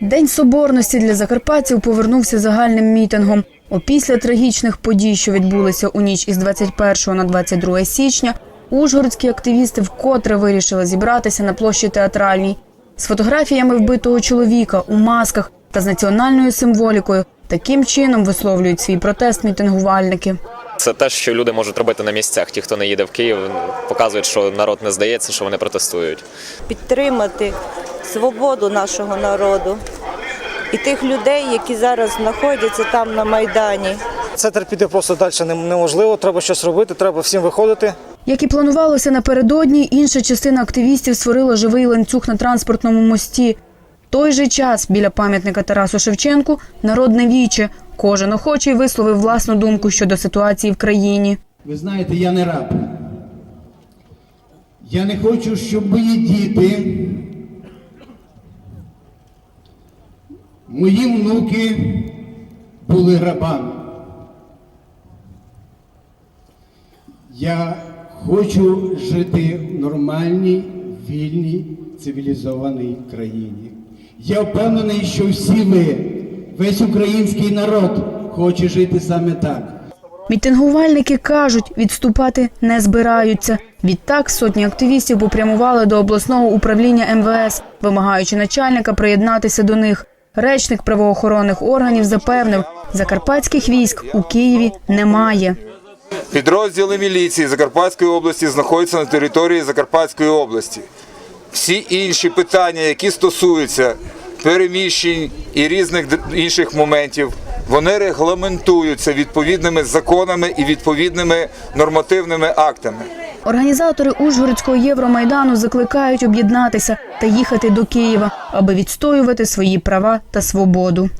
День соборності для закарпатців повернувся загальним мітингом. Опісля трагічних подій, що відбулися у ніч із 21 на 22 січня, ужгородські активісти вкотре вирішили зібратися на площі театральній з фотографіями вбитого чоловіка у масках та з національною символікою. Таким чином висловлюють свій протест мітингувальники. Це те, що люди можуть робити на місцях. Ті, хто не їде в Київ, показують, що народ не здається, що вони протестують. підтримати свободу нашого народу і тих людей, які зараз знаходяться там на Майдані. Це терпіти просто далі неможливо. Треба щось робити, треба всім виходити. Як і планувалося напередодні, інша частина активістів створила живий ланцюг на транспортному мості. Той же час біля пам'ятника Тарасу Шевченку народне віче. Кожен охочий висловив власну думку щодо ситуації в країні. Ви знаєте, я не раб. Я не хочу, щоб мої діти, мої внуки були рабами. Я хочу жити в нормальній, вільній, цивілізованій країні. Я впевнений, що всі ви, весь український народ, хоче жити саме так. Мітингувальники кажуть, відступати не збираються. Відтак сотні активістів попрямували до обласного управління МВС, вимагаючи начальника приєднатися до них. Речник правоохоронних органів запевнив, закарпатських військ у Києві немає. Підрозділи міліції Закарпатської області знаходяться на території Закарпатської області. Всі інші питання, які стосуються переміщень і різних інших моментів, вони регламентуються відповідними законами і відповідними нормативними актами. Організатори Ужгородського Євромайдану закликають об'єднатися та їхати до Києва, аби відстоювати свої права та свободу.